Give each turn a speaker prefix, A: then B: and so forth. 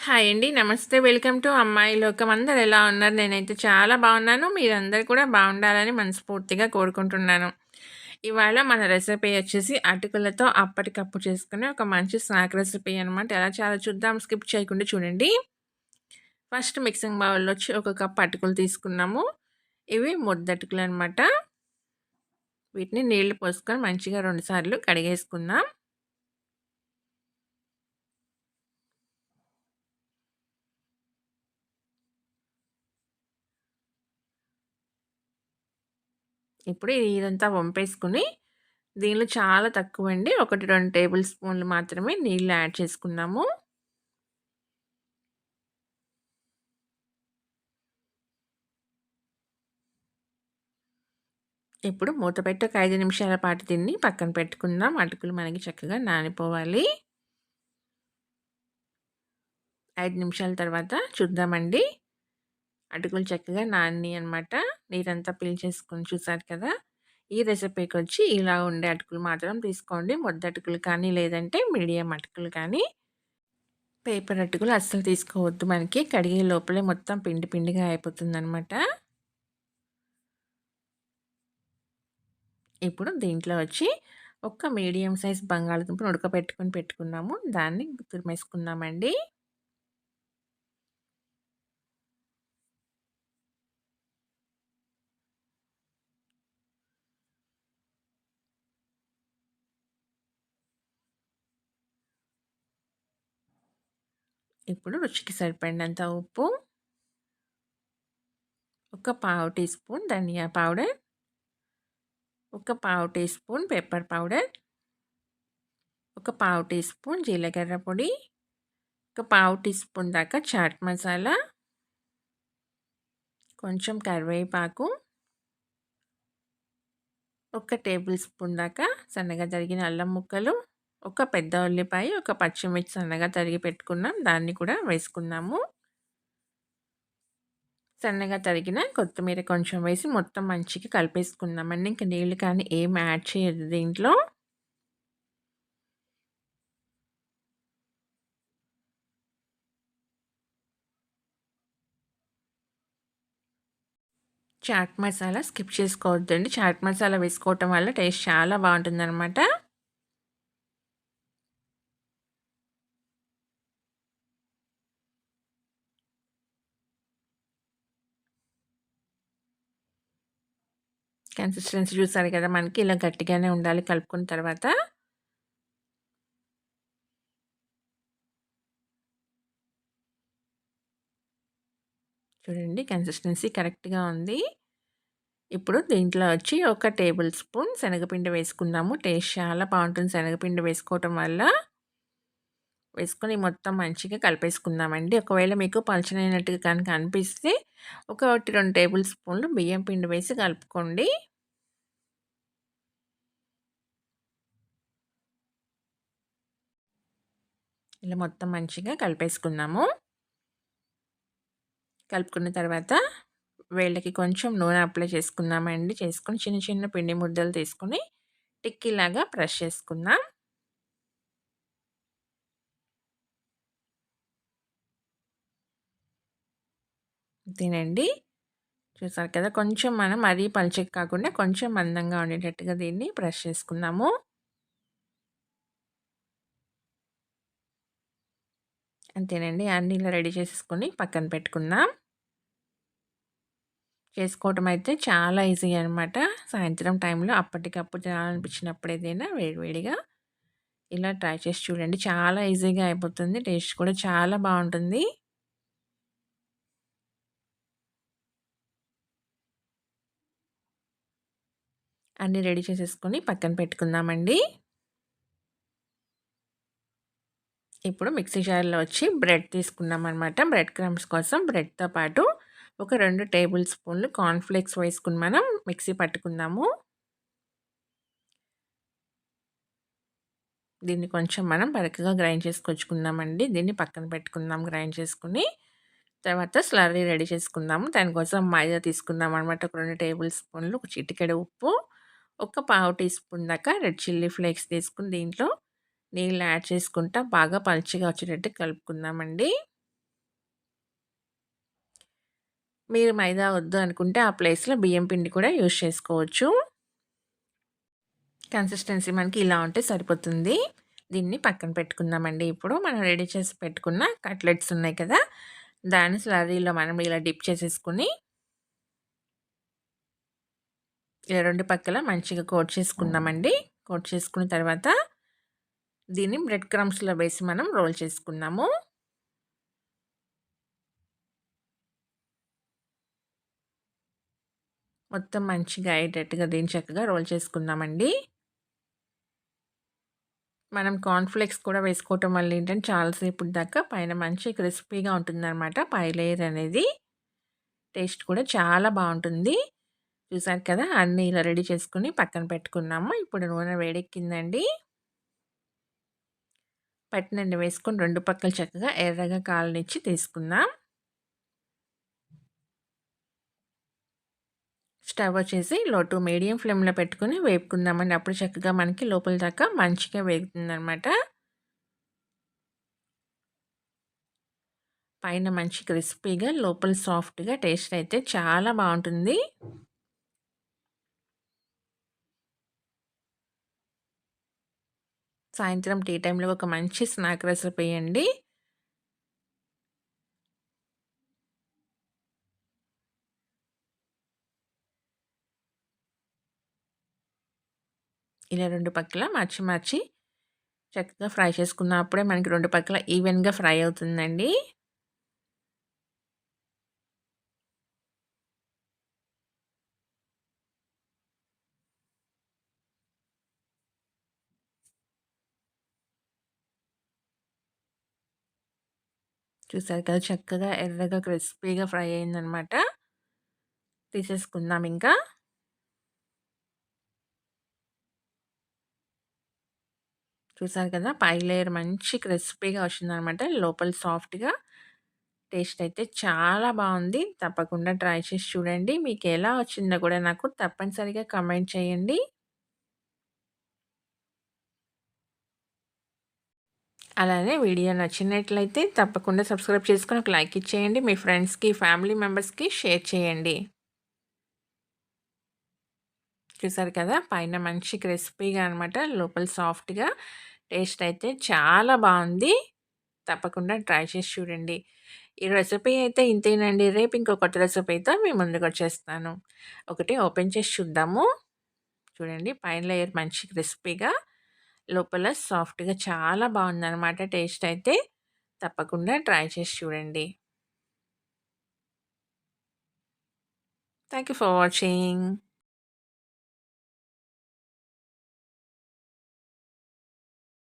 A: Hi అండి. నమస్తే. Welcome to అమ్మాయి లోకం. అందరు ఎలా ఉన్నారు? నేనైతే చాలా బాగున్నాను. మీరందరూ కూడా బాగుండాలని మనస్ఫూర్తిగా కోరుకుంటున్నాను. ఇవాళ మన రెసిపీ వచ్చేసి అటుకులతో అప్పటికప్పుడు చేసుకునే ఒక మంచి స్నాక్ రెసిపీ అనమాట. ఎలా చాలా చూద్దాం. స్కిప్ చేయకుండా చూడండి. ఫస్ట్ మిక్సింగ్ బౌల్‌లో వచ్చి ఒక కప్ అటుకులు తీసుకున్నాము. ఇవి ముద్దటుకులు అనమాట. వీటిని నీళ్ళు పోసుకొని మంచిగా రెండుసార్లు కడిగేసుకుందాం. ఇప్పుడు ఇదంతా వంపేసుకుని దీనిలో చాలా తక్కువ అండి ఒకటి రెండు టేబుల్ స్పూన్లు మాత్రమే నీళ్ళు యాడ్ చేసుకున్నాము. ఇప్పుడు మూత పెట్టి ఒక ఐదు నిమిషాల పాటు తిని పక్కన పెట్టుకుందాం. అటుకులు మనకి చక్కగా నానిపోవాలి. ఐదు నిమిషాల తర్వాత చూద్దామండి. అటుకులు చక్కగా నాన్ని అనమాట. నీరంతా పీల్చేసుకుని చూసారు కదా! ఈ రెసిపీకి వచ్చి ఇలా ఉండే అటుకులు మాత్రం తీసుకోండి. మొద్ద అటుకులు కానీ లేదంటే మీడియం అటుకులు కానీ పేపర్ అటుకులు అస్సలు తీసుకోవద్దు. మనకి కడిగే లోపలే మొత్తం పిండి పిండిగా అయిపోతుందనమాట. ఇప్పుడు దీంట్లో వచ్చి ఒక మీడియం సైజ్ బంగాళదుంపను ఉడకబెట్టుకొని పెట్టుకున్నాము. దాన్ని తురిమేసుకున్నామండి. ఇప్పుడు రుచికి సరిపడినంత ఉప్పు ఒక పావు టీ స్పూన్ ధనియా పౌడర్ ఒక పావు టీ స్పూన్ పెప్పర్ పౌడర్ ఒక పావు టీ స్పూన్ జీలకర్ర పొడి ఒక పావు టీ స్పూన్ దాకా చాట్ మసాలా కొంచెం కరివేపాకు ఒక టేబుల్ స్పూన్ దాకా సన్నగా జరిగిన అల్లం ముక్కలు ఒక పెద్ద ఉల్లిపాయ ఒక పచ్చిమిర్చి సన్నగా తరిగి పెట్టుకున్నాం. దాన్ని కూడా వేసుకున్నాము. సన్నగా తరిగిన కొత్తిమీర కొంచెం వేసి మొత్తం మంచిగా కలిపేసుకున్నామండి. ఇంకా నీళ్ళు కానీ ఏం యాడ్ చేయదు దీంట్లో. చాట్ మసాలా స్కిప్ చేసుకోవద్దండి. చాట్ మసాలా వేసుకోవటం వల్ల టేస్ట్ చాలా బాగుంటుందన్నమాట. కన్సిస్టెన్సీ చూసారు కదా మనకి ఇలా గట్టిగానే ఉండాలి కలుపుకున్న తర్వాత. చూడండి కన్సిస్టెన్సీ కరెక్ట్గా ఉంది. ఇప్పుడు దీంట్లో వచ్చి ఒక టేబుల్ స్పూన్ శనగపిండి వేసుకుందాము. టేస్ట్ చాలా బాగుంటుంది శనగపిండి వేసుకోవటం వల్ల. వేసుకొని మొత్తం మంచిగా కలిపేసుకుందామండి. ఒకవేళ మీకు పలచనైనట్టుగా కనుక అనిపిస్తే ఒకటి రెండు టేబుల్ స్పూన్లు బియ్యం పిండి వేసి కలుపుకోండి. ఇలా మొత్తం మంచిగా కలిపేసుకుందాము. కలుపుకున్న తర్వాత వేళ్ళకి కొంచెం నూనె అప్లై చేసుకుందామండి. చేసుకొని చిన్న చిన్న పిండి ముద్దలు తీసుకొని టిక్కీలాగా బ్రష్ చేసుకుందాం. తినండి. చూసారు కదా! కొంచెం మనం మరీ పలుచకి కాకుండా కొంచెం మందంగా ఉండేటట్టుగా దీన్ని బ్రష్ చేసుకుందాము. అంతేనండి. అన్నీ ఇలా రెడీ చేసేసుకొని పక్కన పెట్టుకుందాం. చేసుకోవటం అయితే చాలా ఈజీ అనమాట సాయంత్రం టైంలో అప్పటికప్పుడు తినాలనిపించినప్పుడు ఏదైనా వేడివేడిగా ఇలా ట్రై చేసి చూడండి. చాలా ఈజీగా అయిపోతుంది. టేస్ట్ కూడా చాలా బాగుంటుంది. అన్నీ రెడీ చేసేసుకొని పక్కన పెట్టుకుందామండి. ఇప్పుడు మిక్సీ జార్లో వచ్చి బ్రెడ్ తీసుకున్నాం అనమాట బ్రెడ్ క్రమ్స్ కోసం బ్రెడ్తో పాటు ఒక రెండు టేబుల్ స్పూన్లు కార్న్ఫ్లేక్స్ వేసుకుని మనం మిక్సీ పట్టుకుందాము. దీన్ని కొంచెం మనం బరకగా గ్రైండ్ చేసుకొచ్చుకుందామండి. దీన్ని పక్కన పెట్టుకుందాం గ్రైండ్ చేసుకుని తర్వాత స్లర్రీ రెడీ చేసుకుందాము. దానికోసం మైదా తీసుకుందాం అనమాట ఒక రెండు టేబుల్ స్పూన్లు ఒక చిటికెడ ఉప్పు. ఒక పావు టీ స్పూన్ దాకా రెడ్ చిల్లీ ఫ్లేక్స్ తీసుకుని దీంట్లో నీళ్ళు యాడ్ చేసుకుంటా బాగా పలుచగా వచ్చేటట్టు కలుపుకుందామండి. మీరు మైదా వద్దు అనుకుంటే ఆ ప్లేస్లో బియ్యం పిండి కూడా యూజ్ చేసుకోవచ్చు. కన్సిస్టెన్సీ మనకి ఇలా ఉంటే సరిపోతుంది. దీన్ని పక్కన పెట్టుకుందామండి. ఇప్పుడు మనం రెడీ చేసి పెట్టుకున్న కట్లెట్స్ ఉన్నాయి కదా దాన్ని స్లరీలో మనం ఇలా డిప్ చేసేసుకుని ఇలా రెండు పక్కల మంచిగా కోట్ చేసుకుందామండి. కోట్ చేసుకున్న తర్వాత దీన్ని బ్రెడ్ క్రమ్స్‌లో వేసి మనం రోల్ చేసుకుందాము. మొత్తం మంచిగా అయ్యేటట్టుగా దీన్ని చక్కగా రోల్ చేసుకుందామండి. మనం కార్న్‌ఫ్లేక్స్ కూడా వేసుకోవటం వల్ల ఏంటంటే చాలాసేపు దాకా పైన మంచి క్రిస్పీగా ఉంటుందనమాట పై లేయర్ అనేది. టేస్ట్ కూడా చాలా బాగుంటుంది చూసారు కదా! అన్నీ ఇలా రెడీ చేసుకుని పక్కన పెట్టుకున్నాము. ఇప్పుడు నూనె వేడెక్కిందండి. పట్టినండి వేసుకొని రెండు పక్కలు చక్కగా ఎర్రగా కాలనిచ్చి తీసుకుందాం. స్టవ్ వచ్చేసి లో టు మీడియం ఫ్లేమ్‌లో పెట్టుకొని వేపుకుందామండి. అప్పుడు చక్కగా మనకి లోపల దాకా మంచిగా వేగుతుందనమాట. పైన మంచి క్రిస్పీగా లోపల సాఫ్ట్‌గా టేస్ట్ అయితే చాలా బాగుంటుంది సాయంత్రం టీ టైంలో ఒక మంచి స్నాక్ రెసిపీ అండి. ఇలా రెండు పక్కల మార్చి మార్చి చక్కగా ఫ్రై చేసుకున్నప్పుడే మనకి రెండు పక్కల ఈవెన్‌గా ఫ్రై అవుతుందండి. చూసారు కదా! చక్కగా ఎర్రగా క్రిస్పీగా ఫ్రై అయిందనమాట. తీసేసుకుందాం ఇంకా. చూసారు కదా! పై లేయర్ మంచి క్రిస్పీగా వచ్చిందనమాట. లోపల సాఫ్ట్‌గా టేస్ట్ అయితే చాలా బాగుంది తప్పకుండా ట్రై చేసి చూడండి. మీకు ఎలా వచ్చిందో కూడా నాకు తప్పనిసరిగా కమెంట్ చేయండి. అలానే వీడియో నచ్చినట్లయితే తప్పకుండా సబ్స్క్రైబ్ చేసుకొని ఒక లైక్ ఇచ్చేయండి. మీ ఫ్రెండ్స్‌కి, ఫ్యామిలీ మెంబర్స్‌కి షేర్ చేయండి. చూసారు కదా! పైన మంచి క్రిస్పీగా అనమాట. లోపల సాఫ్ట్‌గా టేస్ట్ అయితే చాలా బాగుంది తప్పకుండా ట్రై చేసి చూడండి. ఈ రెసిపీ అయితే ఇంతేనండి. రేపు ఇంకో కొత్త రెసిపీతో మీ ముందుకొచ్చేస్తాను. ఒకటి ఓపెన్ చేసి చూద్దాము. చూడండి పైన లేయర్ మంచి క్రిస్పీగా, లోపల సాఫ్ట్‌గా చాలా బాగుందన్నమాట టేస్ట్ అయితే. తప్పకుండా ట్రై చేసి చూడండి. Thank you for watching.